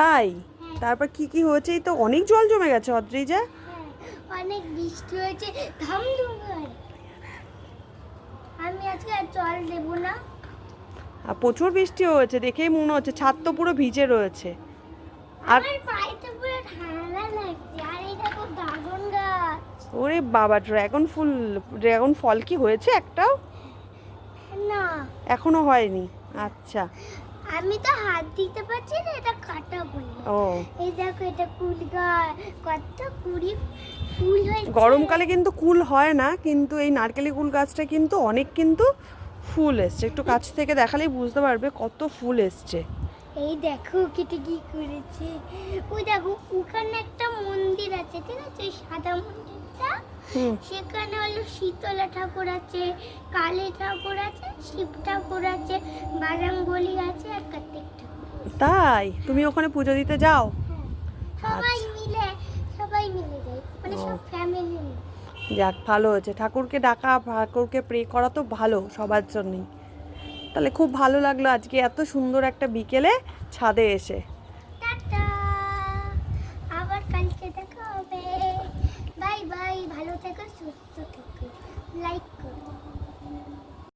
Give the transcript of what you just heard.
তাই? তারপর কি কি হয়েছে? এই তো অনেক জল জমে গেছে অদ্রিজা হ্যাঁ অনেক বৃষ্টি হয়েছে। করে। আমি আজকে জল দেবো না। আর প্রচুর বৃষ্টি হয়েছে দেখেই মনে হচ্ছে ছাদ তো পুরো ভিজে রয়েছে। আর ওরে বাবা ড্রাগন ফুল ড্রাগন ফল কি হয়েছে একটাও? না। এখনও হয়নি আচ্ছা। আমি তো হাত দিতে পারছি না এটা ও। এই দেখো এটা কুল গাছ কত কুড়ি ফুল হয়েছে। গরমকালে কিন্তু কুল হয় না কিন্তু এই নারকেলি কুল গাছটা কিন্তু অনেক কিন্তু ফুল এসছে। একটু কাছ থেকে দেখালেই বুঝতে পারবে কত ফুল এসছে। এই দেখো কেটে কি করেছে। ওই দেখো ওখানে একটা মন্দির আছে ঠিক আছে? সাদা মন্দিরটা। সেখানে হলো শীতলা ঠাকুর আছে কালী ঠাকুর আছে শিব ঠাকুর আছে বলি আছে আর কার্তিক ঠাকুর। তাই? তুমি ওখানে পুজো দিতে যাও? সবাই আচ্ছা। মিলে সবাই মিলে যাই। মানে সব ফ্যামিলি যাক ভালো হয়েছে। ঠাকুরকে ডাকা ঠাকুরকে প্রে করা তো ভালো সবার জন্যই। তাহলে খুব ভালো লাগল আজকে এত সুন্দর একটা বিকেলে ছাদে এসে। আবার কালকে দেখা হবে। বাই বাই ভালো থেকো সুস্থ থেকো। লাইক